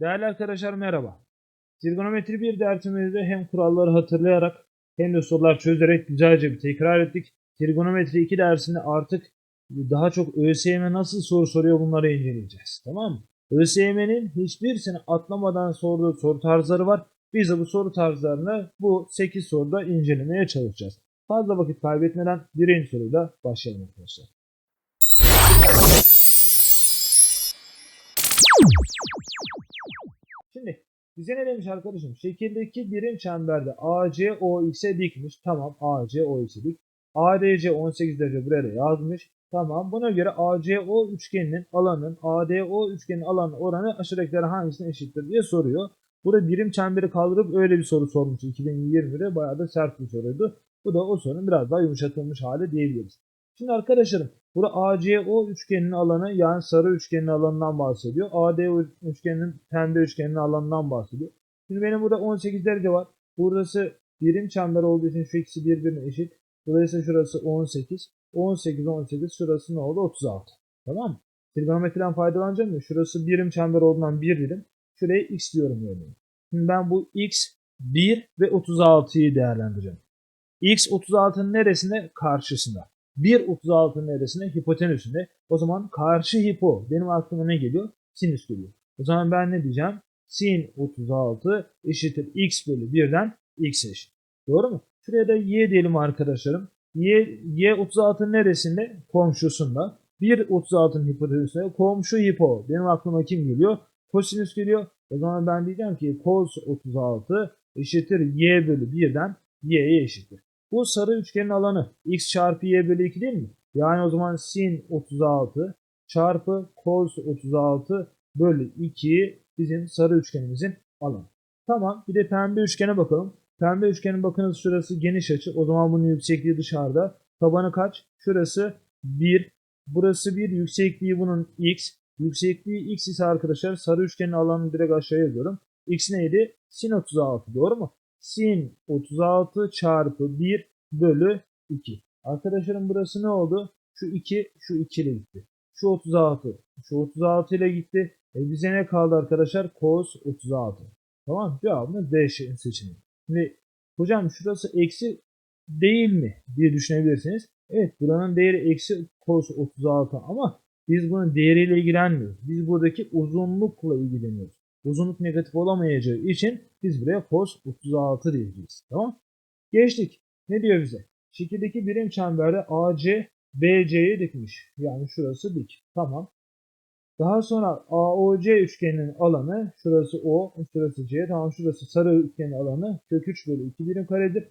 Değerli arkadaşlar merhaba. Trigonometri bir dersimizde hem kuralları hatırlayarak hem de sorular çözerek güzelce bir tekrar ettik. Trigonometri 2 dersinde artık daha çok ÖSYM nasıl soru soruyor bunları inceleyeceğiz. Tamam mı? ÖSYM'nin hiçbirisini atlamadan sorduğu soru tarzları var. Biz de bu soru tarzlarını bu 8 soruda incelemeye çalışacağız. Fazla vakit kaybetmeden birinci soruyla başlayalım arkadaşlar. Bize ne demiş arkadaşım? Şekildeki birim çemberde AC OX'e dikmiş. Tamam AC OX'e dik. ADC 18 derece buraya yazmış. Tamam buna göre ACO üçgeninin alanın ADO üçgenin alanı oranı aşağıdakilerden hangisine eşittir diye soruyor. Burada birim çemberi kaldırıp öyle bir soru sormuş 2020'de bayağı da sert bir soruydu. Bu da o sorunun biraz daha yumuşatılmış hali diyebiliriz. Şimdi arkadaşlarım burada ACO üçgeninin alanı yani sarı üçgenin alanından bahsediyor. ADO üçgeninin pembe üçgeninin alanından bahsediyor. Şimdi benim burada 18 derece var. Burası birim çember olduğu için şu ikisi birbirine eşit. Dolayısıyla şurası 18. 18, 18 şurası ne oldu? 36. Tamam mı? Trigonometriden faydalanacağım ya. Şurası birim çember olduğundan bir birim. Şuraya x diyorum örneğin. Şimdi ben bu x 1 ve 36'yı değerlendireceğim. x 36'nın neresinde? Karşısında. 1 36'nın neresinde? Hipotenüsünde. O zaman karşı hipo. Benim aklıma ne geliyor? Sinüs geliyor. O zaman ben ne diyeceğim? Sin 36 eşittir x bölü 1'den x eşit. Doğru mu? Şuraya da y diyelim arkadaşlarım. Y, y 36'nın neresinde? Komşusunda. 1 36'nın hipotenüsünde. Komşu hipo. Benim aklıma kim geliyor? Kosinüs geliyor. O zaman ben diyeceğim ki cos 36 eşittir y bölü 1'den y'ye eşittir. Bu sarı üçgenin alanı x çarpı y bölü 2 değil mi? Yani o zaman sin 36 çarpı cos 36 bölü 2 bizim sarı üçgenimizin alanı. Tamam bir de pembe üçgene bakalım. Pembe üçgenin bakınız şurası geniş açı. O zaman bunun yüksekliği dışarıda. Tabanı kaç? Şurası 1. Burası 1. Yüksekliği bunun x. Yüksekliği x ise arkadaşlar sarı üçgenin alanını direkt aşağıya yazıyorum. x neydi? Sin 36 doğru mu? Sin 36 çarpı 1 bölü 2. Arkadaşlarım burası ne oldu? Şu 2 şu 2 ile gitti. Şu 36 şu 36 ile gitti. E bize ne kaldı arkadaşlar? Cos 36. Tamam cevabımız D seçeneği. Şimdi hocam şurası eksi değil mi diye düşünebilirsiniz. Evet buranın değeri eksi cos 36 ama biz bunun değeriyle ilgilenmiyoruz. Biz buradaki uzunlukla ilgileniyoruz. Uzunluk negatif olamayacağı için biz buraya cos 36 diyeceğiz. Tamam. Geçtik. Ne diyor bize? Şekildeki birim çemberde AC BC'ye dikmiş. Yani şurası dik. Tamam. Daha sonra AOC üçgeninin alanı şurası O, şurası C. Tamam şurası sarı üçgenin alanı kök 3 bölü 2 birim karedir.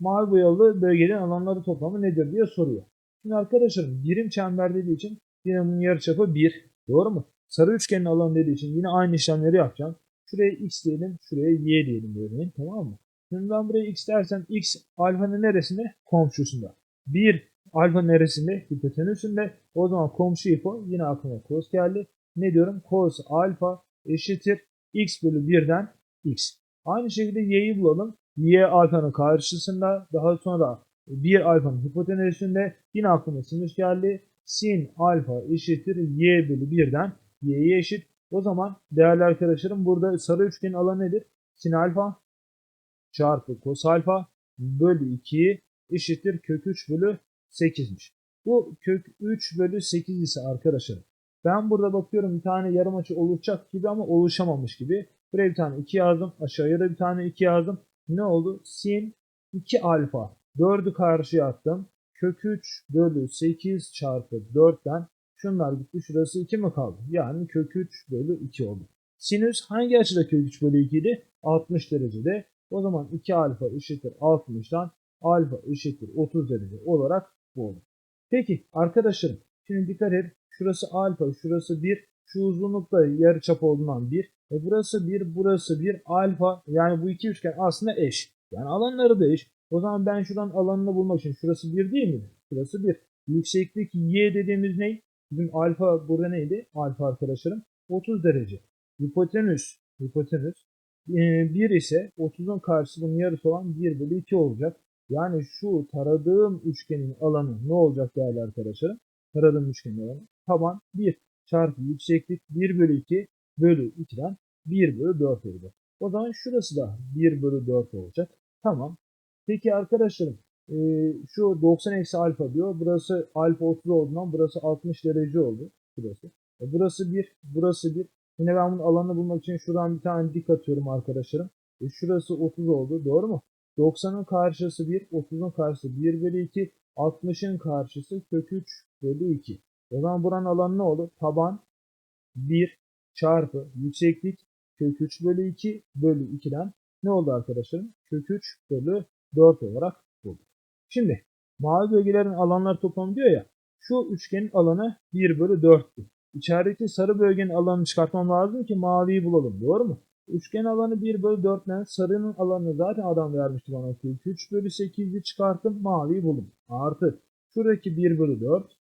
Mavi boyalı bölgenin alanları toplamı nedir diye soruyor. Şimdi arkadaşlarım birim çember dediği için bunun yarıçapı 1. Doğru mu? Sarı üçgenin alanı dediği için yine aynı işlemleri yapacağım. Şuraya x diyelim, şuraya y diyelim örneğin. Tamam mı? Şimdi ben buraya x dersem x alfanın neresinde? Komşusunda. 1 alfa neresinde? Hipotenüsünde. O zaman komşu hipo yine aklıma cos geldi. Ne diyorum? Cos alfa eşittir x bölü 1'den x. Aynı şekilde y'yi bulalım. y alfanın karşısında. Daha sonra 1 alfanın hipotenüsünde. Yine aklıma sinüs geldi. Sin alfa eşittir y bölü 1'den y'ye eşit. O zaman değerli arkadaşlarım burada sarı üçgenin alanı nedir? Sin alfa çarpı cos alfa bölü 2 eşittir kök 3 bölü 8'miş. Bu kök 3 bölü 8 ise arkadaşlar ben burada bakıyorum bir tane yarım açı oluşacak gibi ama oluşamamış gibi. Buraya bir tane 2 yazdım. Aşağıya da bir tane 2 yazdım. Ne oldu? Sin 2 alfa. 4'ü karşıya attım. Kök 3 bölü 8 çarpı 4'ten şunlar gitti. Şurası 2 mi kaldı? Yani kök 3 bölü 2 oldu. Sinüs hangi açıda kök 3 bölü 2 idi? 60 derecede. O zaman 2 alfa eşittir 60'dan alfa eşittir 30 derece olarak bu olur. Peki arkadaşlarım şimdi dikkat et. Şurası alfa, şurası 1. Şu uzunlukta yarıçap olduğundan 1. E burası 1, burası 1. Alfa yani bu iki üçgen aslında eş. Yani alanları da eş. O zaman ben şuradan alanını bulmak için şurası 1 değil mi? Şurası 1. Yükseklik y dediğimiz ne? Bizim alfa burada neydi? Alfa arkadaşlarım. 30 derece. Hipotenüs. Hipotenüs. 1 ise 30'un karşısı bunun yarısı olan 1 bölü 2 olacak. Yani şu taradığım üçgenin alanı ne olacak değerli arkadaşlarım? Taradığım üçgenin alanı. Taban 1 çarpı yükseklik 1 bölü 2 bölü 2'den 1 bölü 4 oldu. O zaman şurası da 1 bölü 4 olacak. Tamam. Peki arkadaşlarım e, şu 90 eksi alfa diyor. Burası alfa 30 olduğundan burası 60 derece oldu. Burası. E, burası 1. Burası 1. Yine ben bunun alanını bulmak için şuradan bir tane dik atıyorum arkadaşlarım. E, şurası 30 oldu. Doğru mu? 90'ın karşısı 1. 30'un karşısı 1 bölü 2. 60'ın karşısı kök 3 bölü 2. O zaman buranın alanı ne olur? Taban 1 çarpı yükseklik kök 3 bölü 2 bölü 2'den ne oldu arkadaşlarım? Kök 3 bölü 4 olarak. Şimdi mavi bölgelerin alanlar toplamı diyor ya şu üçgenin alanı 1 bölü 4'tü. İçerideki sarı bölgenin alanını çıkartmam lazım ki maviyi bulalım. Doğru mu? Üçgen alanı 1 bölü 4'den sarının alanını zaten adam vermişti bana. Kök 3 bölü 8'i çıkarttım maviyi buldum. Artı şuradaki 1 bölü 4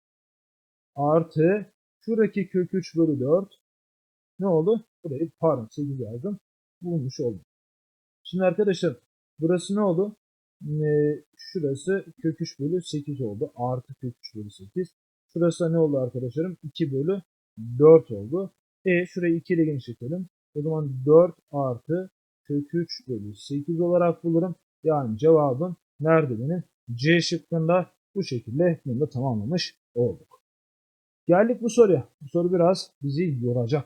artı şuradaki kök 3 bölü 4 ne oldu? Burayı pardon 8 yazdım. Bulmuş oldum. Şimdi arkadaşlar burası ne oldu? Ee, şurası kök 3 bölü 8 oldu. Artı kök 3 bölü 8. Şurası ne oldu arkadaşlarım? 2 bölü 4 oldu. E şurayı 2 ile genişletelim. O zaman 4 artı kök 3 bölü 8 olarak bulurum. Yani cevabım nerede benim? C şıkkında bu şekilde bunu da tamamlamış olduk. Geldik bu soruya. Bu soru biraz bizi yoracak.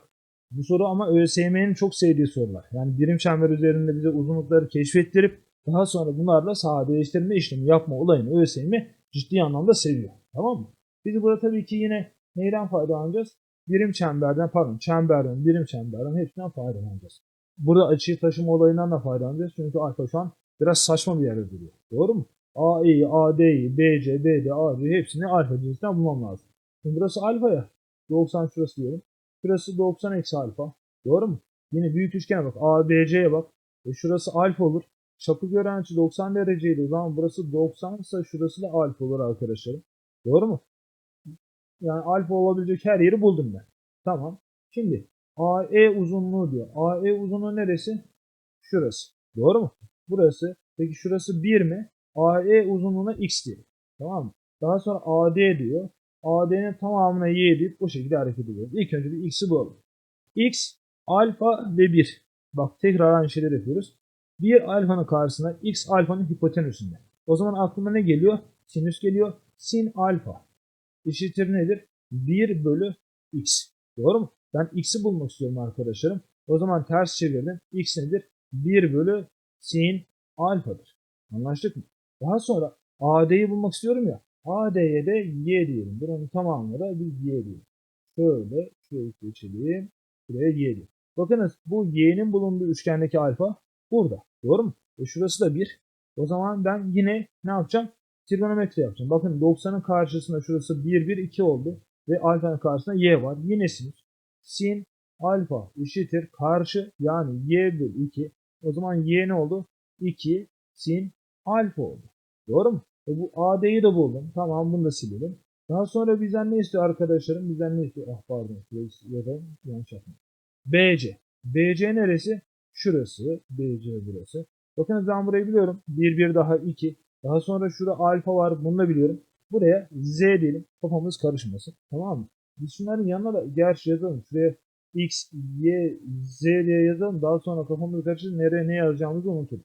Bu soru ama ÖSYM'nin çok sevdiği sorular. Yani birim çember üzerinde bize uzunlukları keşfettirip daha sonra bunlarla sadeleştirme işlemi yapma olayını ÖSYM ciddi anlamda seviyor. Tamam mı? Biz burada tabii ki yine neyden faydalanacağız? Birim çemberden, pardon çemberden, birim çemberden hepsinden faydalanacağız. Burada açıyı taşıma olayından da faydalanacağız. Çünkü alfa şu an biraz saçma bir yerde duruyor. Doğru mu? AE'yi, AD'yi, BC, BD, AC hepsini alfa cinsinden bulmam lazım. Şimdi burası alfa ya. 90 şurası diyelim. Şurası 90 eksi alfa. Doğru mu? Yine büyük üçgene bak. ABC'ye bak. E şurası alfa olur. Çapı gören açı 90 dereceydi. O zaman burası 90 ise şurası da alfa olur arkadaşlarım. Doğru mu? Yani alfa olabilecek her yeri buldum ben. Tamam. Şimdi AE uzunluğu diyor. AE uzunluğu neresi? Şurası. Doğru mu? Burası. Peki şurası 1 mi? AE uzunluğuna x diyelim. Tamam mı? Daha sonra AD diyor. AD'nin tamamına y deyip bu şekilde hareket ediyoruz. İlk önce bir x'i bulalım. x alfa ve 1. Bak tekrar aynı şeyleri yapıyoruz. 1 alfanın karşısında x alfanın hipotenüsünde. O zaman aklıma ne geliyor? Sinüs geliyor. Sin alfa eşittir nedir? 1 bölü x. Doğru mu? Ben x'i bulmak istiyorum arkadaşlarım. O zaman ters çevirdim. x nedir? 1 bölü sin alfadır. Anlaştık mı? Daha sonra AD'yi bulmak istiyorum ya. AD'ye de y diyelim. Buranın tamamına da biz y diyelim. Şöyle şöyle geçelim. Buraya y diyelim. Bakınız bu y'nin bulunduğu üçgendeki alfa burada. Doğru mu? E şurası da 1. O zaman ben yine ne yapacağım? Trigonometri yapacağım. Bakın 90'ın karşısında şurası 1, 1, 2 oldu. Ve alfanın karşısında y var. Yine sinüs. Sin alfa eşittir karşı yani y bölü 2. O zaman y ne oldu? 2 sin alfa oldu. Doğru mu? E bu AD'yi de buldum. Tamam bunu da silelim. Daha sonra bizden ne istiyor arkadaşlarım? Bizden ne istiyor? Ah pardon. Yazalım. Yanlış yaptım. BC. BC neresi? Şurası. BC burası. Bakın ben burayı biliyorum. 1 1 daha 2. Daha sonra şurada alfa var. Bunu da biliyorum. Buraya Z diyelim. Kafamız karışmasın. Tamam mı? Biz şunların yanına da gerçi yazalım. Şuraya X, Y, Z diye yazalım. Daha sonra kafamız karışır. Nereye ne yazacağımızı unuturuz.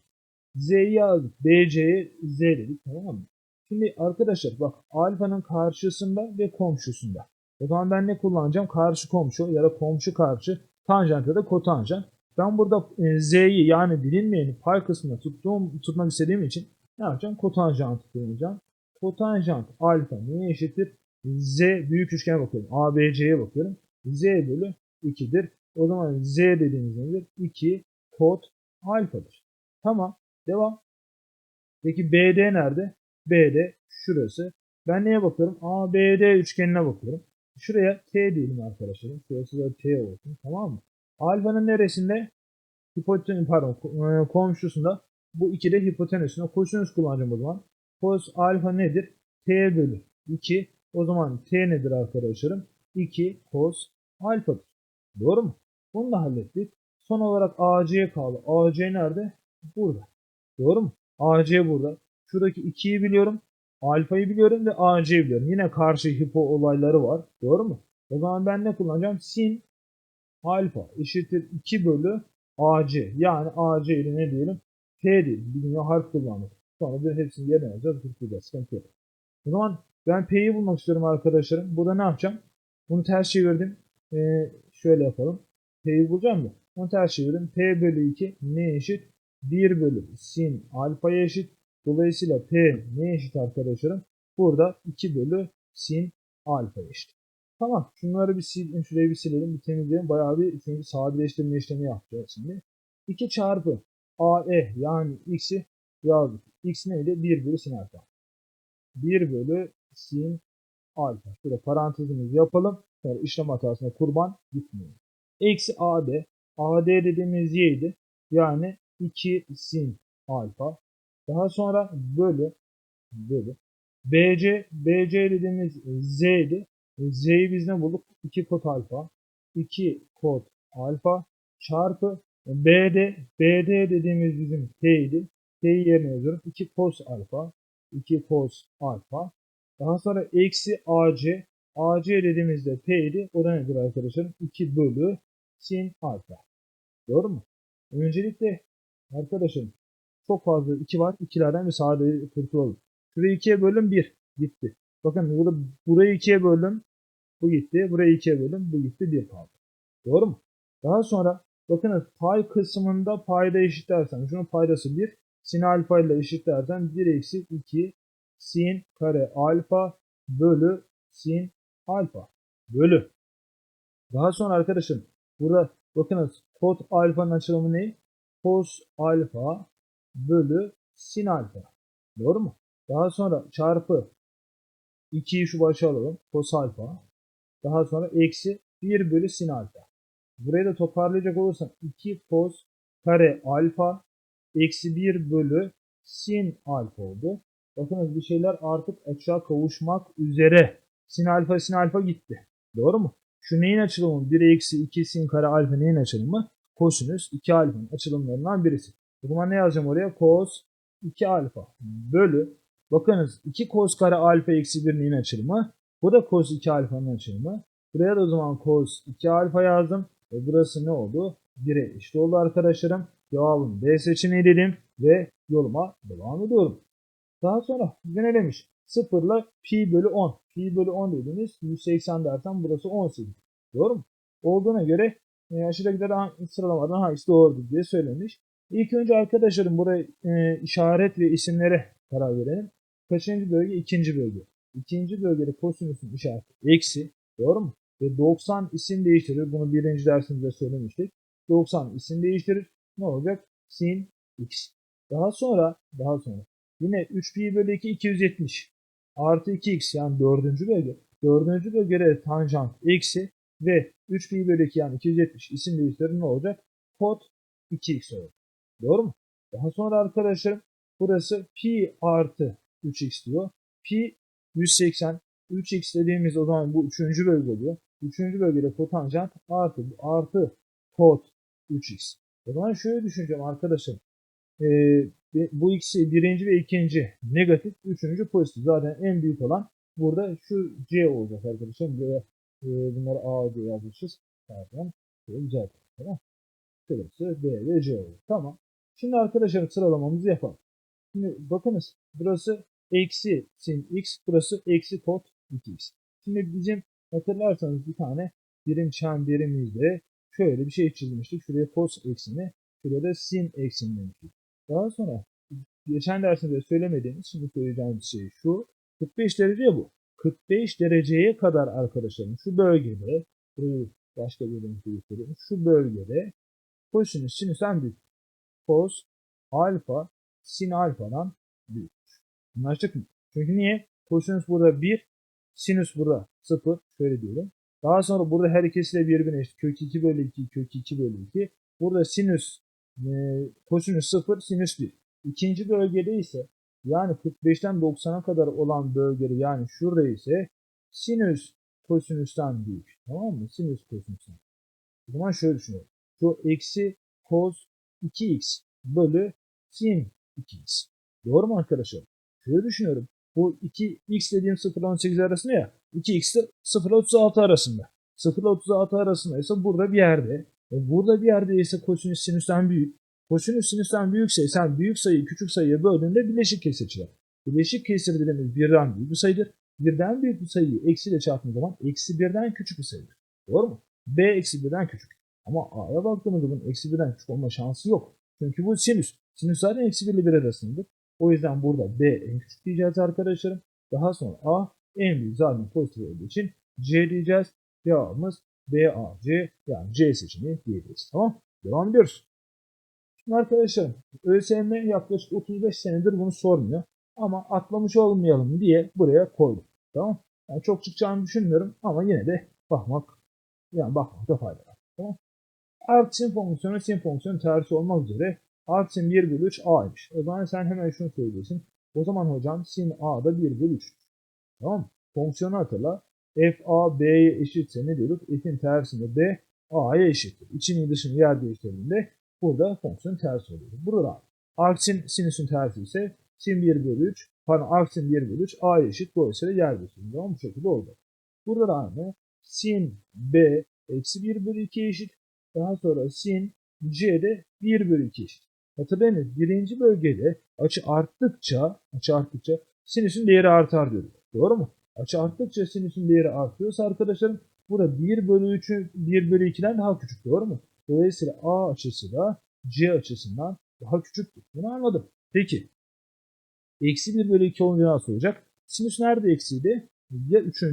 Z'yi yazdık. BC'ye Z dedik. Tamam mı? Şimdi arkadaşlar bak alfanın karşısında ve komşusunda. O zaman ben ne kullanacağım? Karşı komşu ya da komşu karşı tanjant ya da kotanjant. Ben burada e, Z'yi yani bilinmeyeni pay kısmında tuttuğum, tutmak istediğim için ne yapacağım? Kotanjantı kullanacağım. Kotanjant alfa neye eşittir? Z büyük üçgene bakıyorum. ABC'ye bakıyorum. Z bölü 2'dir. O zaman Z dediğimiz nedir? 2 kot alfadır. Tamam. Devam. Peki BD nerede? BD şurası. Ben neye bakıyorum? ABD üçgenine bakıyorum. Şuraya T diyelim arkadaşlarım. Şurası da T olsun. Tamam mı? Alfanın neresinde? Hipoten pardon e, komşusunda. Bu ikide hipotenüsünde kosinüs kullanacağım o zaman. Cos alfa nedir? T bölü 2. O zaman T nedir arkadaşlarım? 2 cos alfadır. Doğru mu? Bunu da hallettik. Son olarak AC kaldı. AC nerede? Burada. Doğru mu? AC burada. Şuradaki 2'yi biliyorum. Alfayı biliyorum ve AC biliyorum. Yine karşı hipo olayları var. Doğru mu? O zaman ben ne kullanacağım? Sin alfa eşittir 2 bölü AC. Yani AC ile ne diyelim? T diyelim. Dünya harf kullandık. Sonra bir hepsini yerine yazacağız. Kurtulacağız. Sıkıntı yok. O zaman ben P'yi bulmak istiyorum arkadaşlarım. Burada ne yapacağım? Bunu ters çevirdim. Ee, şöyle yapalım. P'yi bulacağım da. Onu ters çevirdim. P bölü 2 ne eşit? 1 bölü sin alfaya eşit. Dolayısıyla P ne eşit arkadaşlarım? Burada 2 bölü sin alfa eşit. Tamam. Şunları bir sil, şurayı bir silelim, bir temizleyelim. Bayağı bir çünkü sadeleştirme işlemi yapacağız şimdi. 2 çarpı AE yani x'i yazdık. X neydi? 1 bölü sin alfa. 1 bölü sin alfa. Şöyle parantezimizi yapalım. Sonra işlem hatasına kurban gitmiyor. Eksi AD. AD dediğimiz y'ydi. Yani 2 sin alfa. Daha sonra bölü bölü. BC, BC dediğimiz z'ydi. Z'yi biz ne bulduk? 2 kod alfa. 2 kod alfa çarpı BD. BD dediğimiz bizim T'ydi. T'yi yerine yazıyorum. 2 cos alfa. 2 cos alfa. Daha sonra eksi AC. AC dediğimizde P'ydi. O da nedir arkadaşlar? 2 bölü sin alfa. Doğru mu? Öncelikle arkadaşım çok fazla 2 var. 2'lerden bir sade kurtulalım. Şurayı 2'ye bölüm 1 gitti. Bakın burada burayı 2'ye böldüm. Bu gitti. Burayı 2'ye böldüm. Bu gitti. 1 kaldı. Doğru mu? Daha sonra bakınız pay kısmında payda eşitlersem şunun paydası 1. Sin alfa ile eşitlersem 1 eksi 2 sin kare alfa bölü sin alfa bölü. Daha sonra arkadaşım burada bakınız kod alfanın açılımı ne? Cos alfa bölü sin alfa. Doğru mu? Daha sonra çarpı 2'yi şu başa alalım. Cos alfa. Daha sonra eksi 1 bölü sin alfa. Burayı da toparlayacak olursam 2 cos kare alfa eksi 1 bölü sin alfa oldu. Bakınız bir şeyler artık açığa kavuşmak üzere. Sin alfa sin alfa gitti. Doğru mu? Şu neyin açılımı? 1 eksi 2 sin kare alfa neyin açılımı? Kosinüs 2 alfanın açılımlarından birisi. O zaman ne yazacağım oraya? Cos 2 alfa bölü. Bakınız 2 cos kare alfa eksi 1 neyin açılımı? Bu da cos 2 alfanın açılımı. Buraya da o zaman cos 2 alfa yazdım. Ve burası ne oldu? 1'e eşit oldu arkadaşlarım. Cevabım D seçeneği dedim ve yoluma devam ediyorum. Daha sonra bize ne demiş? 0 ile pi bölü 10. Pi bölü 10 dediğimiz 180 dersen burası 18. Doğru mu? Olduğuna göre e, aşağıdakiler sıralamadan hangisi doğrudur diye söylemiş. İlk önce arkadaşlarım buraya e, işaret ve isimlere karar verelim. Kaçıncı bölge? İkinci bölge. İkinci bölgede kosinüsün işareti eksi. Doğru mu? Ve 90 isim değiştirir. Bunu birinci dersimizde söylemiştik. 90 isim değiştirir. Ne olacak? Sin x. Daha sonra daha sonra yine 3 pi bölü 2 270 artı 2x yani dördüncü bölge. Dördüncü bölgede tanjant eksi ve 3 pi bölü 2 yani 270 isim değiştirir ne olacak? Kod 2x olur. Doğru mu? Daha sonra arkadaşlarım burası pi artı 3x diyor. Pi 180 3x dediğimiz o zaman bu üçüncü bölge oluyor. Üçüncü bölgede kotanjant artı artı kod 3x. O zaman şöyle düşüneceğim arkadaşım. Ee, bu ikisi birinci ve ikinci negatif, üçüncü pozitif. Zaten en büyük olan burada şu C olacak arkadaşım. Buraya e, bunları A diye yazmışız. Şöyle güzel. Tamam. Şurası B ve C olacak. Tamam. Şimdi arkadaşlar sıralamamızı yapalım. Şimdi bakınız burası eksi sin x, burası eksi kod 2x. Şimdi bizim hatırlarsanız bir tane birim çemberimizde şöyle bir şey çizmiştik. Şuraya cos eksini, şuraya da sin eksini demiştik. Daha sonra geçen dersimde söylemediğimiz, şimdi söyleyeceğimiz şey şu. 45 derece bu. 45 dereceye kadar arkadaşlarım şu bölgede, burayı başka bir renkte göstereyim. Şu bölgede kosinüs sinüs en büyük. Cos alfa sin alfadan büyüktür. Anlaştık mı? Çünkü niye? Kosinüs burada 1, sinüs burada 0. Şöyle diyelim. Daha sonra burada her ikisi de birbirine eşit. Kök 2 bölü 2, kök 2 bölü 2. Burada sinüs, e, kosinüs 0, sinüs 1. İkinci bölgede ise yani 45'ten 90'a kadar olan bölgede yani şurada ise sinüs kosinüsten büyük. Tamam mı? Sinüs kosinüsten. O zaman şöyle düşünüyorum. Şu eksi cos 2x bölü sin 2x. Doğru mu arkadaşlar? Şöyle düşünüyorum. Bu 2x dediğim 0 ile 18 arasında ya. 2x de 0 ile 36 arasında. 0 ile 36 arasındaysa burada bir yerde. E burada bir yerde ise kosinüs sinüsten büyük. Kosinüs sinüsten büyükse sen büyük sayıyı küçük sayıya böldüğünde bileşik kesir çıkar. Bileşik kesir dediğimiz birden büyük bir sayıdır. Birden büyük bir sayıyı eksiyle çarptığın zaman eksi birden küçük bir sayıdır. Doğru mu? B eksi birden küçük. Ama A'ya baktığımız zaman eksi birden küçük olma şansı yok. Çünkü bu sinüs. Sinüs zaten eksi 1 ile 1 arasındadır. O yüzden burada B en diyeceğiz arkadaşlarım. Daha sonra A en büyük zaten pozitif olduğu için C diyeceğiz. Cevabımız B, A, C yani C seçeneği diyebiliriz. Tamam. Devam ediyoruz. Şimdi arkadaşlarım ÖSYM yaklaşık 35 senedir bunu sormuyor. Ama atlamış olmayalım diye buraya koydum. Tamam. Yani çok çıkacağını düşünmüyorum ama yine de bakmak yani bakmakta fayda var. Tamam. Artı sin fonksiyonu sin fonksiyonu tersi olmak üzere artı sin 1 bölü 3 a'ymış. O zaman sen hemen şunu söylüyorsun. O zaman hocam sin a da 1 bölü 3. Tamam mı? Fonksiyonu hatırla. f a b'ye eşitse ne diyorduk? f'in tersinde b a'ya eşittir. İçini dışını yer değiştirdiğinde burada fonksiyon ters oluyor. Burada da arc sin sinüsün tersi ise sin 1 bölü 3 pardon arc sin 1 bölü 3 a'ya eşit. Dolayısıyla yer değiştirdiğinde tamam bu şekilde oldu. Burada da aynı. Sin b eksi 1 bölü 2 eşit. Daha sonra sin c de 1 bölü 2 eşit. Hatırlayınız birinci bölgede açı arttıkça açı arttıkça sinüsün değeri artar diyorduk. Doğru mu? Açı arttıkça sinüsün değeri artıyorsa arkadaşlarım burada 1 bölü 3'ü 1 bölü 2'den daha küçük doğru mu? Dolayısıyla A açısı da C açısından daha küçüktür. Bunu anladım. Peki. Eksi 1 bölü 2 olunca nasıl olacak? Sinüs nerede eksiydi? Ya 3.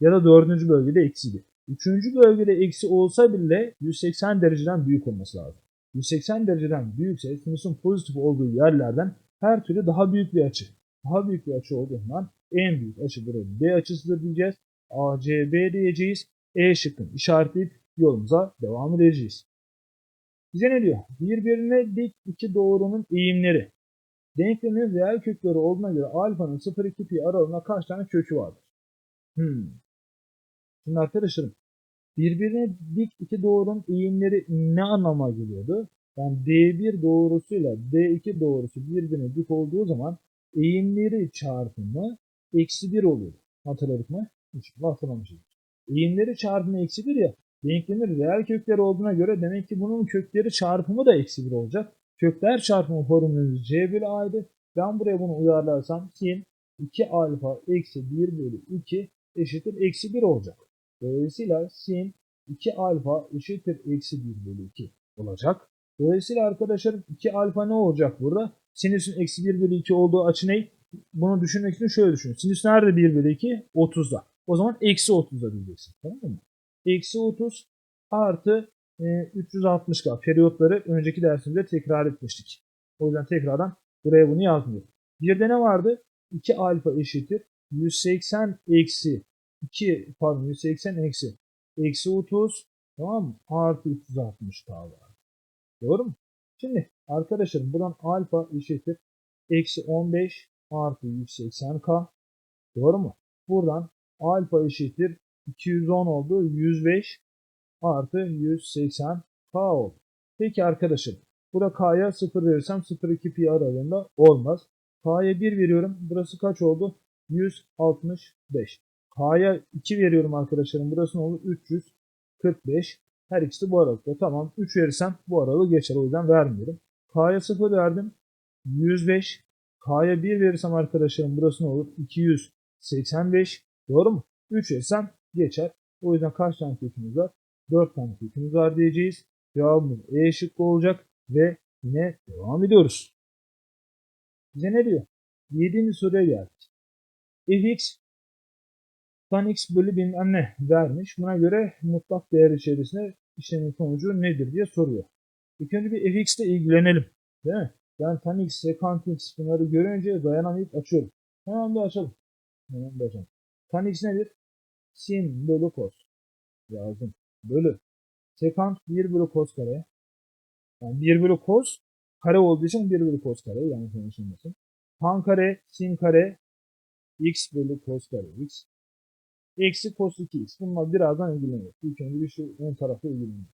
ya da 4. bölgede eksiydi. 3. bölgede eksi olsa bile 180 dereceden büyük olması lazım. 180 dereceden büyükse sinüsün pozitif olduğu yerlerden her türlü daha büyük bir açı. Daha büyük bir açı olduğundan en büyük açı burası B açısıdır diyeceğiz. ACB diyeceğiz. E şıkkını işaretleyip yolumuza devam edeceğiz. Bize ne diyor? Birbirine dik iki doğrunun eğimleri. Denklemin reel kökleri olduğuna göre alfanın 0-2 pi aralığında kaç tane kökü vardır? Hmm. Şimdi arkadaşlarım birbirine dik iki doğrunun eğimleri ne anlama geliyordu? Yani D1 doğrusuyla D2 doğrusu birbirine dik olduğu zaman eğimleri çarpımı eksi 1 oluyor. Hatırladık mı? Hiç hatırlamışız. Eğimleri çarpımı eksi 1 ya. Denklemin reel kökleri olduğuna göre demek ki bunun kökleri çarpımı da eksi 1 olacak. Kökler çarpımı formülümüz C bölü A'ydı. Ben buraya bunu uyarlarsam sin 2 alfa eksi 1 bölü 2 eşittir eksi 1 olacak. Dolayısıyla sin 2 alfa eşittir eksi 1 bölü 2 olacak. Dolayısıyla arkadaşlar 2 alfa ne olacak burada? Sinüsün eksi 1 bölü 2 olduğu açı ne? Bunu düşünmek için şöyle düşünün. Sinüs nerede 1 bölü 2? 30'da. O zaman eksi 30'da diyeceksin. Tamam mı? Eksi 30 artı e, 360K periyotları önceki dersimizde tekrar etmiştik. O yüzden tekrardan buraya bunu yazmıyorum. Bir de ne vardı? 2 alfa eşittir. 180 eksi 2 pardon 180 eksi eksi 30 tamam mı? Artı 360K var. Doğru mu? Şimdi arkadaşlarım buradan alfa eşittir. Eksi 15 artı 180K. Doğru mu? Buradan alfa eşittir. 210 oldu. 105 artı 180K oldu. Peki arkadaşım. Burada K'ya 0 verirsem 0,2 pi aralığında olmaz. K'ya 1 veriyorum. Burası kaç oldu? 165. K'ya 2 veriyorum arkadaşlarım. Burası ne olur? 345. Her ikisi bu aralıkta. Tamam. 3 verirsem bu aralığı geçer. O yüzden vermiyorum. K'ya 0 verdim. 105. K'ya 1 verirsem arkadaşlarım burası ne olur? 285. Doğru mu? 3 verirsem geçer. O yüzden kaç tane kökümüz var? 4 tane kökümüz var diyeceğiz. Cevabımız E şıkkı olacak ve yine devam ediyoruz. Bize ne diyor? 7. soruya geldik. fx tan x bölü bilmem ne vermiş. Buna göre mutlak değer içerisinde işlemin sonucu nedir diye soruyor. İlk önce bir fx ile ilgilenelim. Değil mi? Ben tan x, sekant x bunları görünce dayanamayıp açıyorum. Hemen bir açalım. Hemen bir açalım. Tan x nedir? Sin bölü cos. Yazdım. Bölü. Sekant 1 bölü cos kare. Yani 1 bölü cos kare olduğu için 1 bölü cos kare. Yani konuşulmasın. Tan kare, sin kare, x bölü cos kare x. Eksi cos 2x. Bununla birazdan ilgileniyor. İlk önce bir şu ön tarafta ilgileniyor.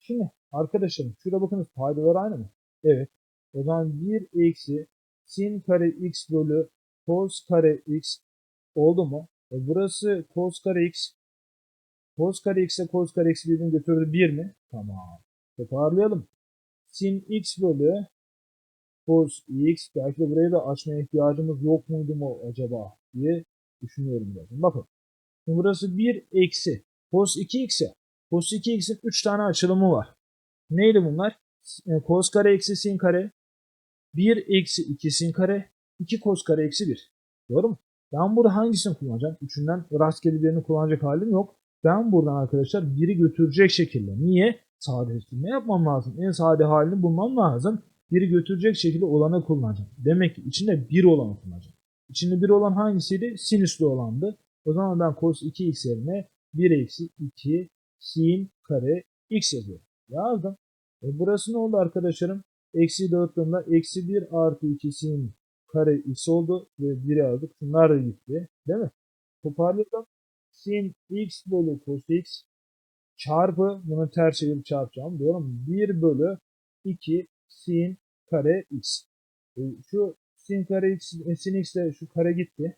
Şimdi arkadaşlarım şurada bakınız paydalar aynı mı? Evet. O zaman 1 eksi sin kare x bölü cos kare x oldu mu? E burası cos kare x Cos kare x'e cos kare eksi 1'in götürdü 1 mi? Tamam. Toparlayalım. Sin x bölü cos x. Belki de burayı da açmaya ihtiyacımız yok muydu mu acaba diye düşünüyorum zaten. Bakın. Burası 1 eksi cos 2x ya. Cos 2x'in 3 tane açılımı var. Neydi bunlar? E, Cos kare eksi sin kare. 1 eksi 2 sin kare. 2 cos kare eksi 1. Doğru mu? Ben burada hangisini kullanacağım? Üçünden rastgele birini kullanacak halim yok. Ben buradan arkadaşlar biri götürecek şekilde. Niye? Sadeleştirme yapmam lazım. En sade halini bulmam lazım. Biri götürecek şekilde olanı kullanacağım. Demek ki içinde 1 olanı kullanacağım. İçinde 1 olan hangisiydi? Sinüslü olandı. O zaman ben cos 2x yerine 1 eksi 2 sin kare x yazıyorum. Yazdım. E burası ne oldu arkadaşlarım? Eksi dağıttığımda eksi 1 artı 2 sin kare x oldu ve 1'e aldık. Şunlar da gitti. Değil mi? Toparlayalım. Sin x bölü cos x çarpı bunu ters çevirip çarpacağım. Mu? 1 bölü 2 sin kare x. E, şu sin kare x, e, sin x de şu kare gitti.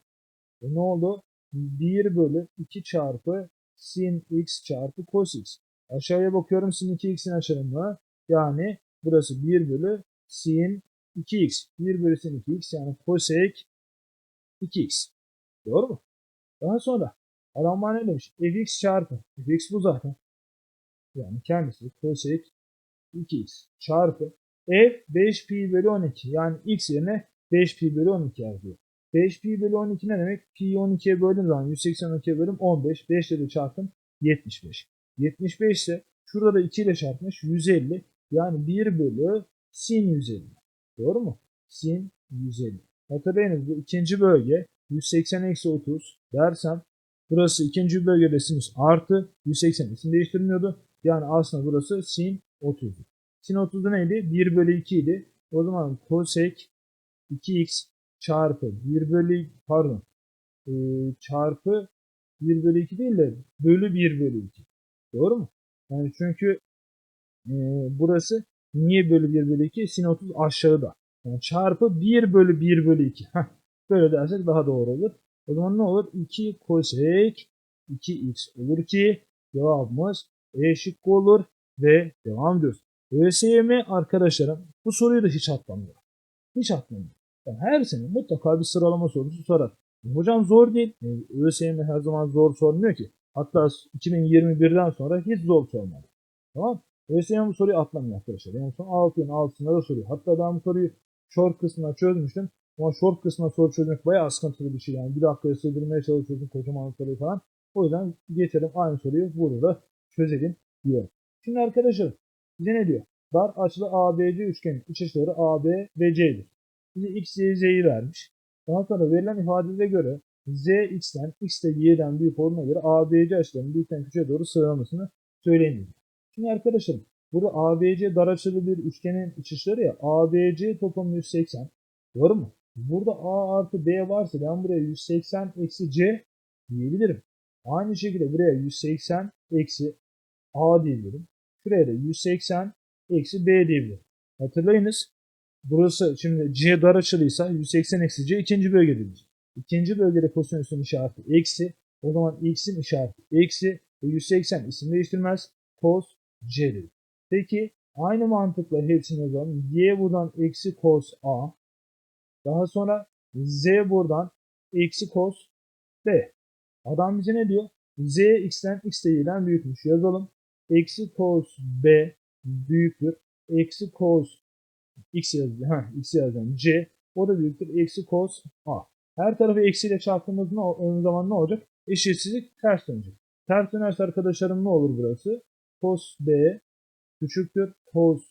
E, ne oldu? 1 bölü 2 çarpı sin x çarpı cos x. Aşağıya bakıyorum sin 2x'in açılımı. Yani burası 1 bölü sin 2x. 1 bölü sin 2x yani cosec 2x. Doğru mu? Daha sonra adam bana ne demiş? fx çarpı. fx bu zaten. Yani kendisi cosec 2x çarpı f 5pi bölü 12. Yani x yerine 5pi bölü 12 yazıyor. 5pi bölü 12 ne demek? Pi 12'ye böldüğüm zaman 182'ye bölüm 15. 5 ile de çarptım 75. 75 ise şurada da 2 ile çarpmış 150. Yani 1 bölü sin 150. Doğru mu? Sin 150. Hatırlayınız bu ikinci bölge 180 eksi 30 dersem burası ikinci bölgede sinüs artı 180 isim değiştirmiyordu. Yani aslında burası sin 30. Sin 30'da neydi? 1 bölü 2 idi. O zaman cosec 2x çarpı 1 bölü pardon e, çarpı 1 bölü 2 değil de bölü 1 bölü 2. Doğru mu? Yani çünkü e, burası niye bölü 1 bölü 2? Sin 30 aşağıda. Yani çarpı 1 bölü 1 bölü 2. Heh, böyle dersek daha doğru olur. O zaman ne olur? 2 cosec 2x olur ki cevabımız E şıkkı olur ve devam ediyoruz. ÖSYM arkadaşlarım bu soruyu da hiç atlamıyor. Hiç atlamıyor. Yani her sene mutlaka bir sıralama sorusu sorar. Hocam zor değil. E, ÖSYM her zaman zor sormuyor ki. Hatta 2021'den sonra hiç zor sormadı. Tamam ÖSYM bu soruyu atlamıyor arkadaşlar. Yani son 6 yılın altısında da soruyor. Hatta ben bu soruyu short kısmına çözmüştüm. Ama short kısmına soru çözmek bayağı sıkıntılı bir şey. Yani bir dakikaya sığdırmaya çalışıyordum kocaman soruyu falan. O yüzden geçelim aynı soruyu burada da çözelim diyor. Şimdi arkadaşlar bize ne diyor? Dar açılı ABC üçgenin iç açıları AB ve C'dir. Bize x, y, z'yi vermiş. Daha sonra verilen ifadede göre z x'ten, x de y'den büyük olduğuna göre ABC açılarının büyükten küçüğe doğru sıralamasını söyleyin. Şimdi arkadaşlar burada ABC dar açılı bir üçgenin iç açıları ya ABC toplamı 180. Doğru mu? Burada A artı B varsa ben buraya 180 eksi C diyebilirim. Aynı şekilde buraya 180 eksi A diyebilirim. Şuraya da 180 eksi B diyebilirim. Hatırlayınız. Burası şimdi C dar açılıysa 180 eksi C ikinci bölgededir. İkinci bölgede kosinüsün işareti eksi. O zaman x'in işareti eksi. Ve 180 isim değiştirmez. Cos C'dir. Peki aynı mantıkla hepsini yazalım. Y buradan eksi cos A. Daha sonra Z buradan eksi cos B. Adam bize ne diyor? Z x'ten x de y'den büyükmüş. Yazalım. Eksi cos B büyüktür. Eksi cos x yazıyor. Ha, x yazacağım. C. O da büyüktür. Eksi cos A. Her tarafı eksiyle çarptığımız ne, o zaman ne olacak? Eşitsizlik ters dönecek. Ters dönerse arkadaşlarım ne olur burası? Cos B küçüktür. Cos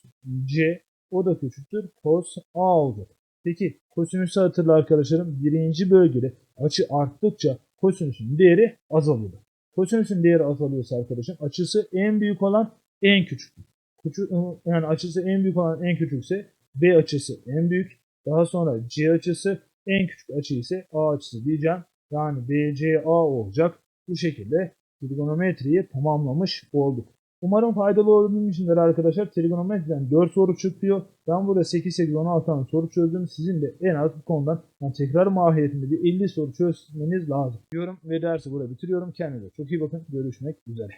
C. O da küçüktür. Cos A olacak. Peki kosinüsü hatırla arkadaşlarım. Birinci bölgede açı arttıkça kosinüsün değeri azalıyor. Kosinüsün değeri azalıyorsa arkadaşım açısı en büyük olan en küçüktür. Küçük, yani açısı en büyük olan en küçükse B açısı en büyük. Daha sonra C açısı en küçük açı ise A açısı diyeceğim. Yani BCA olacak. Bu şekilde trigonometriyi tamamlamış olduk. Umarım faydalı olabilmişimdir arkadaşlar. Trigonometriden 4 soru çıkıyor. Ben burada 8, 8, 16 tane soru çözdüm. Sizin de en az bu konudan yani tekrar mahiyetinde bir 50 soru çözmeniz lazım. Diyorum ve dersi burada bitiriyorum. Kendinize çok iyi bakın. Görüşmek üzere.